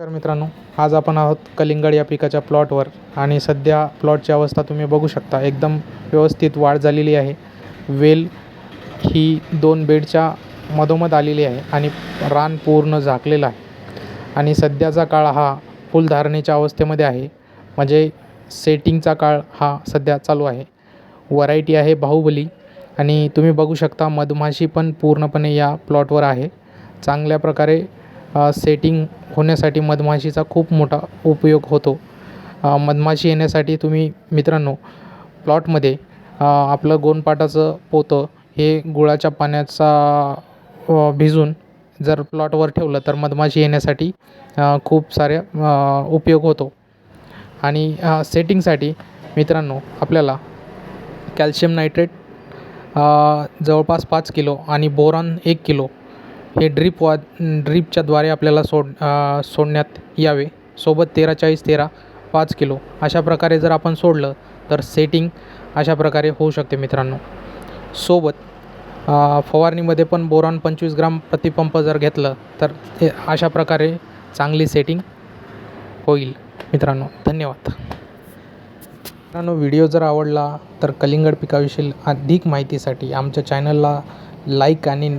नमस्कार मित्रांनो आज आपण आहोत कलिंगड या पिकाच्या प्लॉटवर आणि सध्या प्लॉटची अवस्था तुम्ही बघू शकता. एकदम व्यवस्थित वाढ झालेली आहे. वेल ही दोन बेडच्या मधोमध आलेली आहे आणि रान पूर्ण झाकलेलं आहे. आणि सध्याचा काळ हा फुलधारणेच्या अवस्थेमध्ये आहे. म्हणजे सेटिंगचा काळ हा सध्या चालू आहे. व्हरायटी आहे बाहुबली आणि तुम्ही बघू शकता मधमाशी पण पूर्णपणे या प्लॉटवर आहे. चांगल्या प्रकारे सेटिंग होण्यासाठी मधमाशीचा खूप मोठा उपयोग होतो. मधमाशी येण्यासाठी तुम्ही मित्रांनो प्लॉटमध्ये आपलं गोणपाटाचं पोतं हे गुळाच्या पाण्याचा भिजून जर प्लॉटवर ठेवलं तर मधमाशी येण्यासाठी खूप साऱ्या उपयोग होतो. आणि सेटिंगसाठी मित्रांनो आपल्याला कॅल्शियम नायट्रेट जवळपास पाच किलो आणि बोरॉन एक किलो हे ड्रीप वा ड्रीपच्याद्वारे आपल्याला सोड सोडण्यात यावे. सोबत तेरा चाळीस तेरा पाच किलो. अशा प्रकारे जर आपण सोडलं तर सेटिंग अशा प्रकारे होऊ शकते मित्रांनो. सोबत फवारणीमध्ये पण बोरॉन पंचवीस ग्राम प्रतिपंप जर घेतलं तर हे अशा प्रकारे चांगली सेटिंग होईल मित्रांनो. धन्यवाद. मित्रांनो व्हिडिओ जर आवडला तर कलिंगड पिकाविषयी अधिक माहितीसाठी आमच्या चॅनलला लाईक आणि